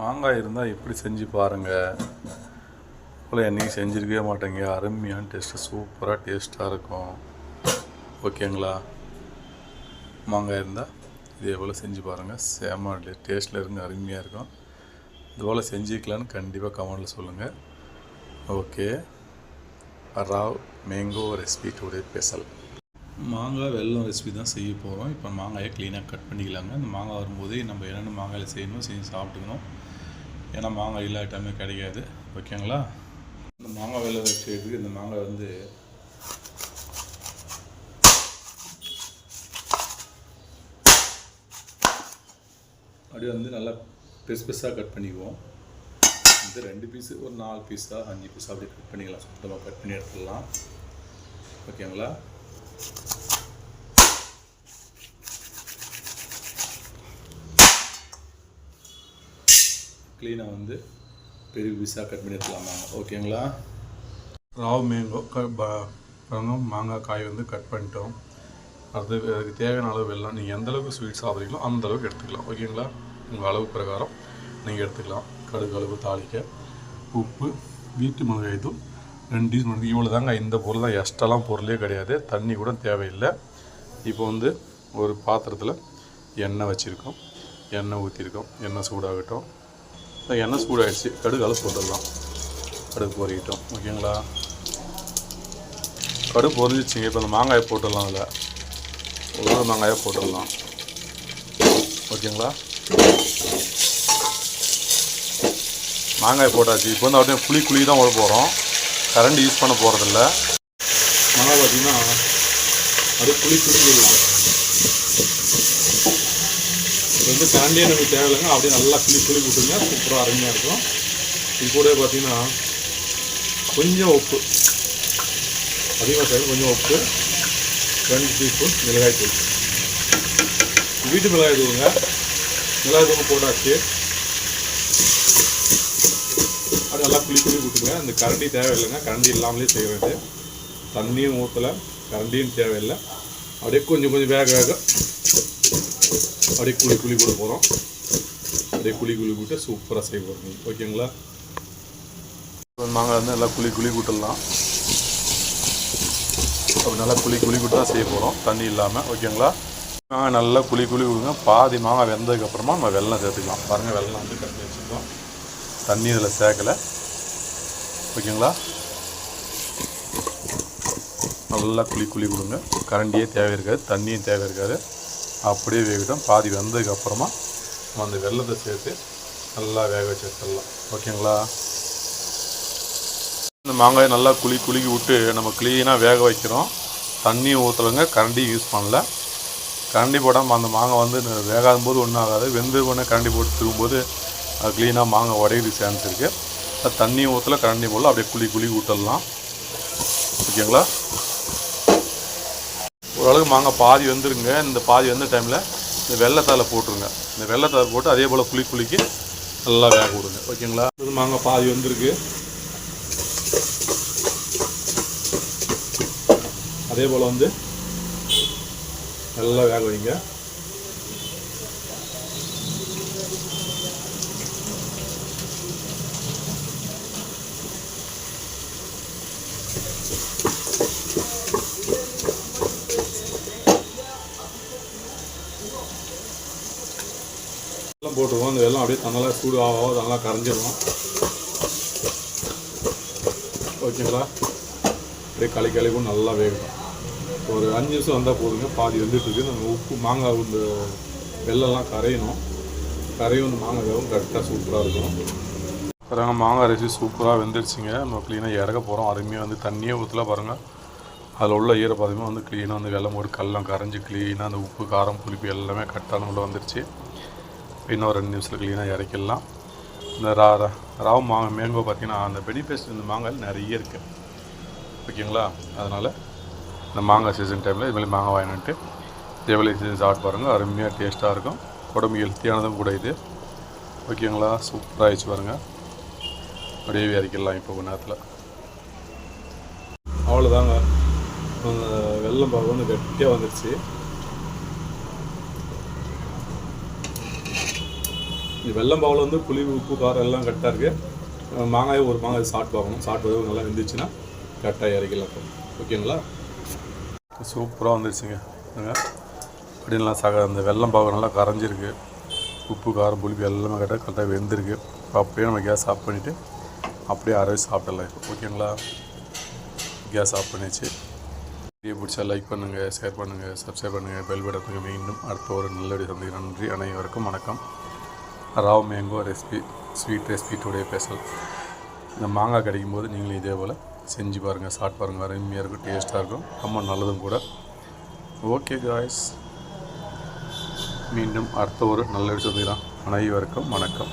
மாங்காய் இருந்தால் எப்படி செஞ்சு பாருங்கள் போல் என்னையும் செஞ்சுருக்கவே மாட்டேங்க. அருமையான டேஸ்ட்டு சூப்பராக டேஸ்ட்டாக இருக்கும். ஓகேங்களா மாங்காய் இருந்தால் இதே போல் செஞ்சு பாருங்கள் சேம டேஸ்ட்டில் இருந்து அருமையாக இருக்கும். இது போல் செஞ்சுக்கலான்னு கண்டிப்பாக கமெண்டில் சொல்லுங்கள் okay raw mango recipe today special மாங்காய் வெள்ளம் ரெசிபி தான் செய்ய போகிறோம் இப்போ மாங்காயை க்ளீனாக கட் பண்ணிக்கலாங்க. இந்த மாங்காய் வரும்போதே நம்ம என்னென்ன மாங்காயில் செய்யணும் செஞ்சு சாப்பிட்டுக்கணும். ஏன்னா மாங்காய் எல்லா ஐட்டமே கிடைக்காது. ஓகேங்களா? இந்த மாங்காய் வெளில வச்சுக்கிறதுக்கு இந்த மாங்காய் வந்து அப்படியே வந்து நல்லா பெருசு பெருசாக கட் பண்ணிக்குவோம். வந்து ரெண்டு பீஸு ஒரு நாலு பீஸாக அஞ்சு பீஸாக அப்படியே கட் பண்ணிக்கலாம். சுத்தமாக கட் பண்ணி எடுத்துடலாம். ஓகேங்களா? க்ளீனாக வந்து பெரிய பீஸாக கட் பண்ணி எடுத்துலாமாங்க ஓகேங்களா? ராவ் மேங்கோ க ப- மாங்காய் காய் வந்து கட் பண்ணிட்டோம். அது அதுக்கு தேவையான அளவு வெல்லம் நீங்கள் எந்த அளவுக்கு ஸ்வீட் சாப்பிட்றீங்களோ அந்த அளவுக்கு எடுத்துக்கலாம். ஓகேங்களா? உங்கள் அளவு பிரகாரம் நீங்கள் எடுத்துக்கலாம். கடுகு அளவு தாளிக்க உப்பு வீட்டு மிளகாய் தூள் ரெண்டு டீஸ்பூன் இவ்வளோ தாங்க இந்த பொருள் தான் எக்ஸ்ட்ராலாம் பொருளே கிடையாது. தண்ணி கூட தேவையில்லை. இப்போ வந்து ஒரு பாத்திரத்தில் எண்ணெய் வச்சுருக்கோம். எண்ணெய் ஊற்றிருக்கோம் எண்ணெய் சூடாகட்டும். எண்ணெய் சூடாகிடுச்சு கடுகு போட்டுடலாம். கடுகு பொறிக்கிட்டோம் ஓகேங்களா? கடுகு பொறிஞ்சிச்சிங்க இப்போ இந்த மாங்காயை போட்டுடலாம் அதில் ஒரு மாங்காயை போட்டுடலாம். ஓகேங்களா? மாங்காய் போட்டாச்சு. இப்போ வந்து அப்படியே புளி குழி தான் விட போகிறோம் கரண்ட் யூஸ் பண்ண போகிறதில்ல மாங்காய் பார்த்தீங்கன்னா அப்படியே புளி குளிக்கலாம் இது வந்து கரண்டியே நமக்கு தேவையில்லைங்க. அப்படியே நல்லா புளி புளி விட்டுங்க சூப்பராக அருமையாக இருக்கும். இது கூட பார்த்தீங்கன்னா கொஞ்சம் உப்பு. அதிகமாக தேவை கொஞ்சம் உப்பு. ரெண்டு டீஸ்பூன் மிளகாய் தூள். வீட்டு மிளகாய் தூளுங்க. மிளகாய் தூள் போட்டாச்சு. அது நல்லா புளி புளி விட்டுங்க இந்த கரண்டி தேவையில்லைங்க. கரண்டி இல்லாமலே செய்கிறது தண்ணியும் ஊற்றலை கரண்டியும் தேவையில்லை. அப்படியே கொஞ்சம் கொஞ்சம் வேக வேக அப்படியே குழி குழி கூட போகிறோம் அப்படியே குழி குழி விட்டு சூப்பராக செய்ய போகிறோம் ஓகேங்களா மாங்காய் வந்து நல்லா குழி குழி கூட்டலாம். அப்படி நல்லா குழி குழி விட்டு தான் செய்ய போகிறோம் தண்ணி இல்லாமல் ஓகேங்களா மாங்காய் நல்லா குழி குழி விடுங்க பாதி மாங்காய் வெந்ததுக்கப்புறமா நம்ம வெள்ளம் சேர்த்துக்கலாம். பாருங்கள் வெள்ளம் வந்து கட்டி வச்சுக்கலாம் தண்ணி இதில் சேர்க்கலை. ஓகேங்களா நல்லா குழி குழி கொடுங்க. கரண்டியே தேவை இருக்காது தண்ணியும் தேவை இருக்காது அப்படியே வேகட்டும். பாதி வெந்ததுக்கு அப்புறமா நம்ம அந்த வெள்ளத்தை சேர்த்து நல்லா வேக வச்சு எடுத்துடலாம். ஓகேங்களா? இந்த மாங்காயை நல்லா குழி குலுக்கி விட்டு நம்ம க்ளீனாக வேக வைக்கிறோம். தண்ணி ஊற்றலைங்க கரண்டி யூஸ் பண்ணல. கரண்டி போடாமல் அந்த மாங்காய் வந்து வேகாத போது ஒன்றும் ஆகாது. வெந்து உடனே கரண்டி போட்டு திரும்பும்போது க்ளீனாக மாங்காய் உடையுது சான்ஸ் இருக்குது தண்ணி ஊற்றல கரண்டி போடல. அப்படியே குழி குழி விட்டுடலாம். ஓகேங்களா? ஓரளவுக்கு மாங்காய் பாதி வந்துருங்க. இந்த பாதி வந்த டைமில் இந்த வெள்ளத்தாலை போட்டுருங்க. இந்த வெள்ளத்தாலை போட்டு அதே போல் குழி குளிக்கி நல்லா வேக விடுங்க. ஓகேங்களா? இது மாங்காய் பாதி வந்திருக்கு. அதே போல் வந்து நல்லா வேக வைங்க. வெள்ளம் போட்டுருவோம். அந்த வெள்ளம் அப்படியே நல்லா சூடு ஆகும் நல்லா கரைஞ்சிடும் ஓகேங்களா? அப்படியே களி களிக்கும் நல்லா வேகணும் ஒரு அஞ்சு நிமிஷம் வந்தால் போதுங்க. பாதி வந்துட்டுருக்கு. நம்ம உப்பு மாங்காய் இந்த வெள்ளம்லாம் கரையணும். கரையும் இந்த மாங்காய் வேகும் கரெக்டாக சூப்பராக இருக்கும் பாருங்க மாங்காய் அரிசி சூப்பராக வெந்துருச்சுங்க நம்ம க்ளீனாக இறக்க போகிறோம் அருமையாக வந்து தண்ணியே ஊற்றல பாருங்கள் அதில் உள்ள ஈரப்பதமே வந்து க்ளீனாக வந்து வெள்ளம் ஒரு கல்லம் கரைஞ்சி க்ளீனாக அந்த உப்பு காரம் புளிப்பு எல்லாமே கரெக்டான உள்ள வந்துருச்சு இன்னும் ரெண்டு நிமிஷத்தில் க்ளீனாக இறக்கிடலாம். இந்த ரா ரா- ராவ் மா மேங்கோ பார்த்தீங்கன்னா அந்த பெனிஃபிட்ஸ் இந்த மாங்காய் நிறைய இருக்குது ஓகேங்களா? அதனால் இந்த மாங்காய் சீசன் டைமில் இதுமாதிரி மாங்காய் வாங்கிட்டு தேவலை சீசன் சாப்பிட்டு பாருங்கள் அருமையாக டேஸ்ட்டாக இருக்கும். உடம்பு ஹெல்த்தியானதும் கூட இது. ஓகேங்களா? சூப்பராக ஆயிடுச்சு பாருங்கள் அப்படியே இறக்கிடலாம் இப்போ கொஞ்ச நேரத்தில். அவ்வளோதாங்க வெள்ளம் பார்க்க வந்து கட்டியாக வந்துடுச்சு இந்த வெள்ளம் பாவில் வந்து புளி உப்பு காரம் எல்லாம் கரெக்டாக இருக்குது மாங்காய் ஒரு மாங்காய் சாப்பிட்டு பார்க்கணும். சாப்பிட்டு நல்லா வெந்துச்சுன்னா கரெக்டாக இறக்கலாம் ஓகேங்களா சூப்பராக வந்துருச்சுங்க. அப்படின்லாம் சக அந்த வெள்ளம் பாகம் நல்லா கரைஞ்சிருக்கு. உப்பு காரம் புளிப்பு எல்லாமே கரெக்டாக கரெக்டாக வெந்திருக்கு. அப்படியே நம்ம கேஸ் ஆஃப் பண்ணிவிட்டு அப்படியே அரைச்சி சாப்பிடலாம் இப்போ. ஓகேங்களா கேஸ் ஆஃப் பண்ணிச்சு வீடியோ பிடிச்சா லைக் பண்ணுங்கள் ஷேர் பண்ணுங்கள் சப்ஸ்கிரைப் பண்ணுங்கள் பெல் பட்டத்துக்கு மீண்டும் அடுத்த ஒரு நல்ல வீடியோ சந்திக்க நன்றி. அனைவருக்கும் வணக்கம். Raw mango recipe sweet recipe today special இந்த மாங்காய் கிடைக்கும் போது நீங்களும் இதே போல் செஞ்சு பாருங்கள் சாப்பிட்டு பாருங்கள் அருமையாக இருக்கும் டேஸ்ட்டாக இருக்கும். ரொம்ப நல்லதும் கூட. ஓகே காய்ஸ் மீண்டும் அடுத்த ஒரு நல்ல விஷயத்துக்கு தான் அனைவருக்கும் வணக்கம்.